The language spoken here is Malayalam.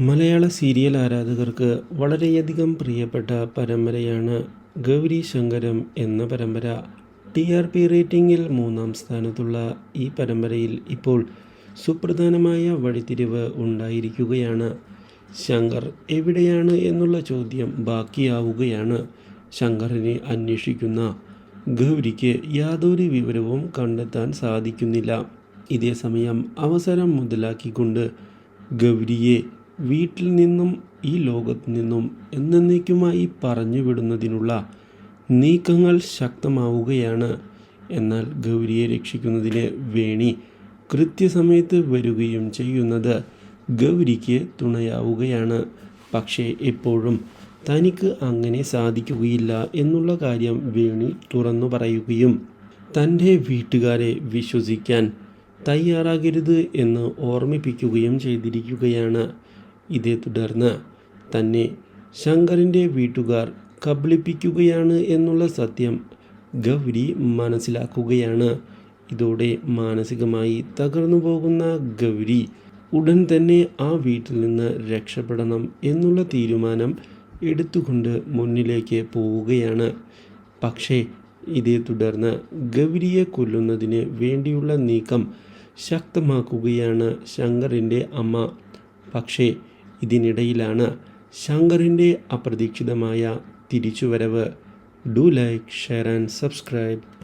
മലയാള സീരിയൽ ആരാധകർക്ക് വളരെയധികം പ്രിയപ്പെട്ട പരമ്പരയാണ് ഗൗരി ശങ്കരം എന്ന പരമ്പര. ടി ആർ പി റേറ്റിംഗിൽ മൂന്നാം സ്ഥാനത്തുള്ള ഈ പരമ്പരയിൽ ഇപ്പോൾ സുപ്രധാനമായ വഴിത്തിരിവ് ഉണ്ടായിരിക്കുകയാണ്. ശങ്കർ എവിടെയാണ് എന്നുള്ള ചോദ്യം ബാക്കിയാവുകയാണ്. ശങ്കറിനെ അന്വേഷിക്കുന്ന ഗൗരിക്ക് യാതൊരു വിവരവും കണ്ടെത്താൻ സാധിക്കുന്നില്ല. ഇതേസമയം അവസരം മുതലാക്കിക്കൊണ്ട് ഗൗരിയെ വീട്ടിൽ നിന്നും ഈ ലോകത്തു നിന്നും എന്നേക്കുമായി പറഞ്ഞു വിടുന്നതിനുള്ള നീക്കങ്ങൾ ശക്തമാവുകയാണ്. എന്നാൽ ഗൗരിയെ രക്ഷിക്കുന്നതിന് വേണി കൃത്യസമയത്ത് വരികയും ചെയ്യുന്നത് ഗൗരിക്ക് തുണയാവുകയാണ്. പക്ഷേ എപ്പോഴും തനിക്ക് അങ്ങനെ സാധിക്കുകയില്ല എന്നുള്ള കാര്യം വേണി തുറന്നു പറയുകയും തന്റെ വീട്ടുകാരെ വിശ്വസിക്കാൻ തയ്യാറാകരുത് എന്ന് ഓർമ്മിപ്പിക്കുകയും ചെയ്തിരിക്കുകയാണ്. ഇതേ തുടർന്ന് തന്നെ ശങ്കറിന്റെ വീട്ടുകാർ കബളിപ്പിക്കുകയാണ് എന്നുള്ള സത്യം ഗൗരി മനസ്സിലാക്കുകയാണ്. ഇതോടെ മാനസികമായി തകർന്നു പോകുന്ന ഗൗരി ഉടൻ തന്നെ ആ വീട്ടിൽ നിന്ന് രക്ഷപ്പെടണം എന്നുള്ള തീരുമാനം എടുത്തുകൊണ്ട് മുന്നിലേക്ക് പോവുകയാണ്. പക്ഷേ ഇതേ തുടർന്ന് ഗൗരിയെ കൊല്ലുന്നതിന് വേണ്ടിയുള്ള നീക്കം ശക്തമാക്കുകയാണ് ശങ്കറിന്റെ അമ്മ. പക്ഷേ ഇതിനിടയിലാണ് ശങ്കറിന്റെ അപ്രതീക്ഷിതമായ തിരിച്ചുവരവ്. Do like share and subscribe